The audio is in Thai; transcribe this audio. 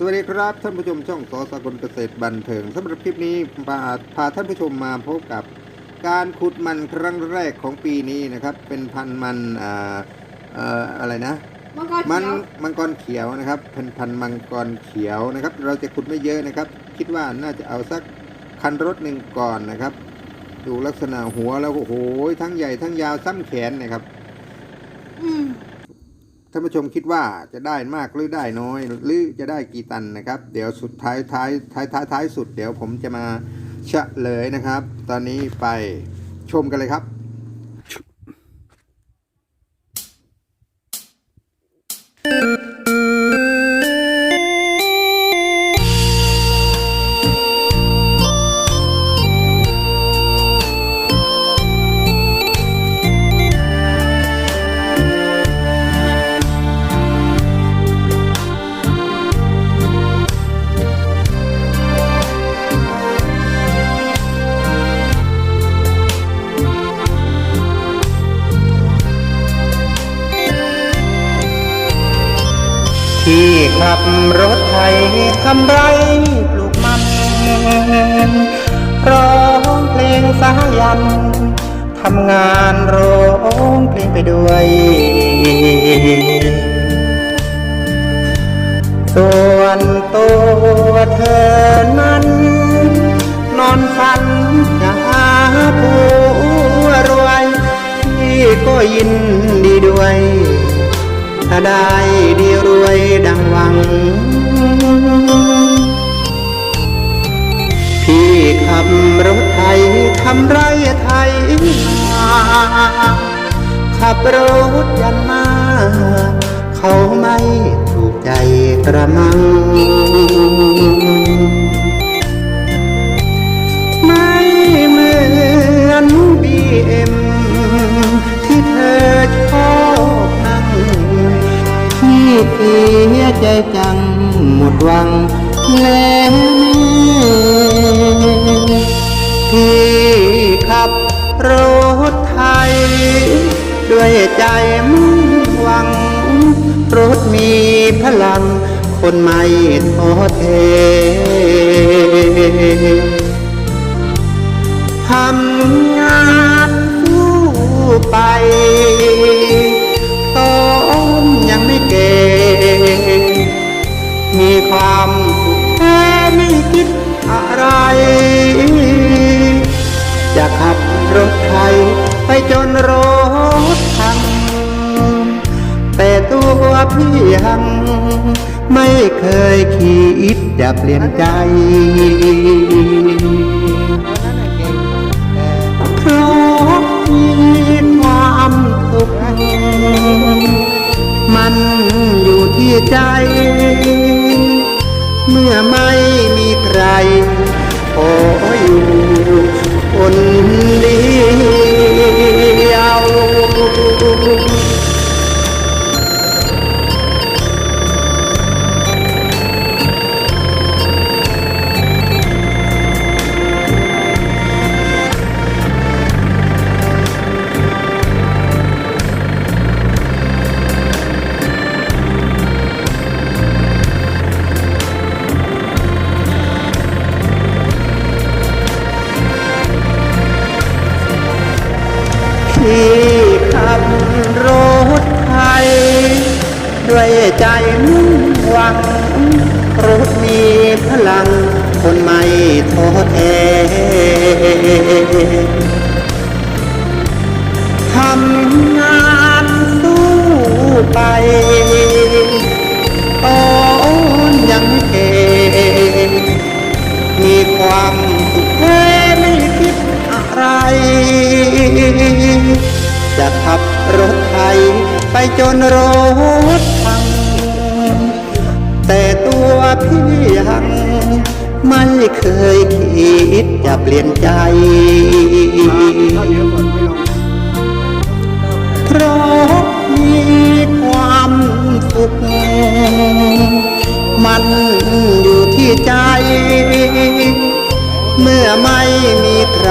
สวัสดีครับท่านผู้ชมช่องสอสกลเกษตรบันเทิงสำหรับคลิปนี้พาพาท่านผู้ชมมาพบกับการขุดมันครั้งแรกของปีนี้นะครับ เป็นพันธุ์มันอ่าเอ่ออะไรนะ มังกรมัเขีนยวมังกรเขียวนะครับเป็นพันธุ์มังกรเขียวนะครับ เราจะขุดไม่เยอะนะครับ คิดว่าน่าจะเอาสักคันรถหนึ่งก่อนนะครับ ดูลักษณะหัวแล้วโอ้โหทั้งใหญ่ทั้งยาวซ้ำแขนนะครับ อืม ท่านผู้ชมคิดว่าจะได้มากหรือได้น้อย หรือจะได้กี่ตันนะครับ เดี๋ยวสุดท้ายท้ายท้ายท้ายท้ายสุดเดี๋ยวผมจะมาเฉลยนะครับ ตอนนี้ไปชมกันเลยครับ ขับรถไถทำไรปลูกมันร้องเพลงสายันทำงานร้องเพลงไปด้วยส่วนตัวเธอนั้น นอนฝันจะหาผัวรวยพี่ก็ยินดีด้วย ถ้าได้ พี่ขับรถไทยทำไรไทยมาขับรถยันมา เขาไม่ถูกใจกระมัง หมดหวังแล้วพี่ขับรถไทย ด้วยใจมุ่งหวัง รถมีพลัง คนไม่ท้อแท้ทำ ความสุขแค่ไม่คิดอะไร จะขับรถไทยไปจนรถพัง แต่ตัวพี่ยังไม่เคยคิดจะเปลี่ยนใจเพราะมีความสุขมันอยู่ที่ใจ เมื่อไม่มีใครขออยู่คนเดี มุ่งหวังรถมีพลัง คนไม่ท้อแท้ทำงานสู้ไปตอนยังเก่งมีความสุขแค่ไม่คิดอะไร จะขับรถไทยไปจนรถพัง พี่ยังไม่เคยคิดจะเปลี่ยนใจ เพราะมีความสุข มันอยู่ที่ใจ เมื่อไม่มีใคร